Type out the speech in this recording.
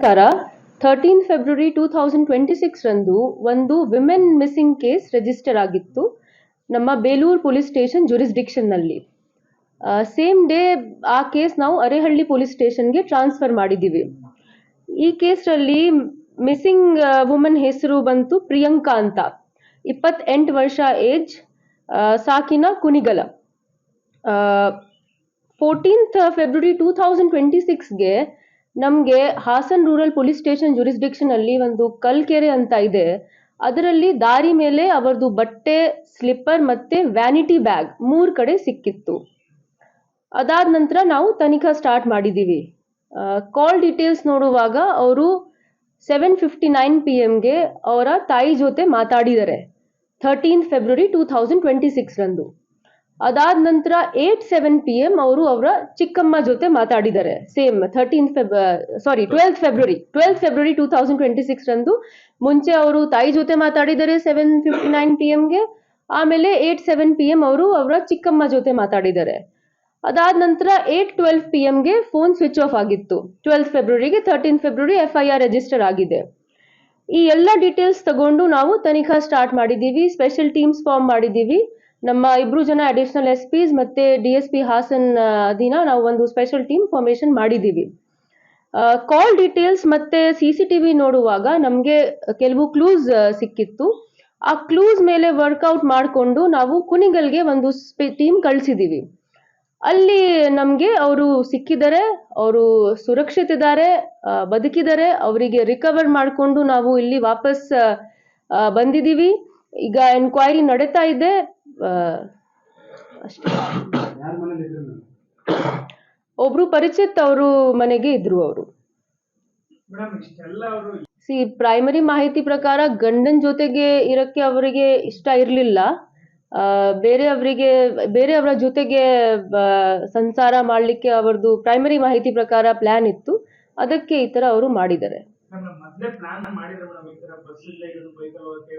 ಪ್ರಕಾರ thirteen February two thousand twenty six ರಂದು ಒಂದು ವಿಮೆನ್ ಮಿಸ್ಸಿಂಗ್ ಕೇಸ್ ರಿಜಿಸ್ಟರ್ ಆಗಿತ್ತು ನಮ್ಮ ಬೇಲೂರು ಪೊಲೀಸ್ ಸ್ಟೇಷನ್ ಜುರಿಸ್ಡಿಕ್ಷನ್ನಲ್ಲಿ ಸೇಮ್ ಡೇ ಆ ಕೇಸ್ ನಾವು ಅರೆಹಳ್ಳಿ ಪೊಲೀಸ್ ಸ್ಟೇಷನ್ಗೆ ಟ್ರಾನ್ಸ್ಫರ್ ಮಾಡಿದ್ದೀವಿ. ಈ ಕೇಸಲ್ಲಿ ಮಿಸ್ಸಿಂಗ್ ವುಮನ್ ಹೆಸರು ಬಂತು ಪ್ರಿಯಾಂಕಾ ಅಂತ. ಇಪ್ಪತ್ತೆಂಟು ವರ್ಷ age ಸಾಕಿನ Kunigal fourteenth February two thousand twenty ಸಿಕ್ಸ್ಗೆ ನಮಗೆ Hassan rural police station jurisdiction ಅಲ್ಲಿ ಒಂದು ಕಲ್ಕೆರೆ ಅಂತ ಇದೆ. ಅದರಲ್ಲಿ ದಾರಿ ಮೇಲೆ ಅವರದು ಬಟ್ಟೆ, ಸ್ಲಿಪ್ಪರ್ ಮತ್ತೆ ವ್ಯಾನಿಟಿ ಬ್ಯಾಗ್ ಮೂರು ಕಡೆ ಸಿಕ್ಕಿತ್ತು. ಅದಾದ ನಂತರ ನಾವು ತನಿಖಾ ಸ್ಟಾರ್ಟ್ ಮಾಡಿದ್ದೀವಿ ಕಾಲ್ ಡೀಟೇಲ್ಸ್ ನೋಡುವಾಗ ಅವರು ಸೆವೆನ್ ಫಿಫ್ಟಿ ನೈನ್ ಪಿ ಎಮ್ಗೆ ಅವರ ತಾಯಿ ಜೊತೆ ಮಾತಾಡಿದ್ದಾರೆ thirteen February two thousand twenty ಸಿಕ್ಸ್ರಂದು ಅದಾದ ನಂತರ ಏಟ್ ಸೆವೆನ್ ಪಿ ಎಂ ಅವರು ಅವರ ಚಿಕ್ಕಮ್ಮ ಜೊತೆ ಮಾತಾಡಿದ್ದಾರೆ. Same thirteen Feb sorry twelfth February twelfth February two thousand twenty six ರಂದು ಮುಂಚೆ ಅವರು ತಾಯಿ ಜೊತೆ ಮಾತಾಡಿದ್ದಾರೆ ಸೆವೆನ್ ಫಿಫ್ಟಿ ನೈನ್ ಪಿ ಎಂಗೆ ಆಮೇಲೆ ಏಟ್ ಸೆವೆನ್ ಪಿ ಎಂ ಅವರು ಅವರ ಚಿಕ್ಕಮ್ಮ ಜೊತೆ ಮಾತಾಡಿದ್ದಾರೆ. ಅದಾದ ನಂತರ ಏಟ್ ಟ್ವೆಲ್ವ್ ಪಿ ಎಂಗೆ ಫೋನ್ ಸ್ವಿಚ್ ಆಫ್ ಆಗಿತ್ತು. Twelfth ಫೆಬ್ರವರಿಗೆ thirteen February F I R register ಆಗಿದೆ. ಈ ಎಲ್ಲ ಡೀಟೇಲ್ಸ್ ತಗೊಂಡು ನಾವು ತನಿಖಾ ಸ್ಟಾರ್ಟ್ ಮಾಡಿದ್ದೀವಿ. ಸ್ಪೆಷಲ್ ಟೀಮ್ಸ್ ಫಾರ್ಮ್ ಮಾಡಿದ್ದೀವಿ. ನಮ್ಮ ಇಬ್ರು ಜನ ಅಡಿಷನಲ್ ಎಸ್ ಪಿಸ್ ಮತ್ತೆ ಡಿ ಎಸ್ ಪಿ ಹಾಸನ್ ದಿನ ನಾವು ಒಂದು ಸ್ಪೆಷಲ್ ಟೀಮ್ ಫಾರ್ಮೇಷನ್ ಮಾಡಿದ್ದೀವಿ. ಕಾಲ್ ಡೀಟೇಲ್ಸ್ ಮತ್ತೆ ಸಿ ಸಿ ಟಿ ವಿ ನೋಡುವಾಗ ನಮಗೆ ಕೆಲವು ಕ್ಲೂಸ್ ಸಿಕ್ಕಿತ್ತು. ಆ ಕ್ಲೂಸ್ ಮೇಲೆ ವರ್ಕೌಟ್ ಮಾಡಿಕೊಂಡು ನಾವು ಕುನಿಗಲ್ಗೆ ಒಂದು ಟೀಮ್ ಕಳಿಸಿದ್ದೀವಿ. ಅಲ್ಲಿ ನಮಗೆ ಅವರು ಸಿಕ್ಕಿದ್ದಾರೆ, ಅವರು ಸುರಕ್ಷಿತಿದ್ದಾರೆ ಬದುಕಿದ್ದಾರೆ, ಅವರಿಗೆ ರಿಕವರ್ ಮಾಡಿಕೊಂಡು ನಾವು ಇಲ್ಲಿ ವಾಪಸ್ ಬಂದಿದ್ದೀವಿ. ಈಗ ಎನ್ಕ್ವೈರಿ ನಡೀತಾ ಇದೆ. ಅಷ್ಟೇ. ಒಬ್ರು ಪರಿಚಿತ್ ಅವರು ಮನೆಗೆ ಇದ್ರು ಅವರು. ಅವರು ಸಿ ಪ್ರೈಮರಿ ಮಾಹಿತಿ ಪ್ರಕಾರ ಗಂಡನ ಜೊತೆಗೆ ಇರಕ್ಕೆ ಅವರಿಗೆ ಇಷ್ಟ ಇರಲಿಲ್ಲ. ಬೇರೆ ಅವರಿಗೆ ಬೇರೆಯವರ ಜೊತೆಗೆ ಸಂಸಾರ ಮಾಡಲಿಕ್ಕೆ ಅವರದು ಪ್ರೈಮರಿ ಮಾಹಿತಿ ಪ್ರಕಾರ ಪ್ಲಾನ್ ಇತ್ತು. ಅದಕ್ಕೆ ಈ ಥರ ಅವರು ಮಾಡಿದ್ದಾರೆ.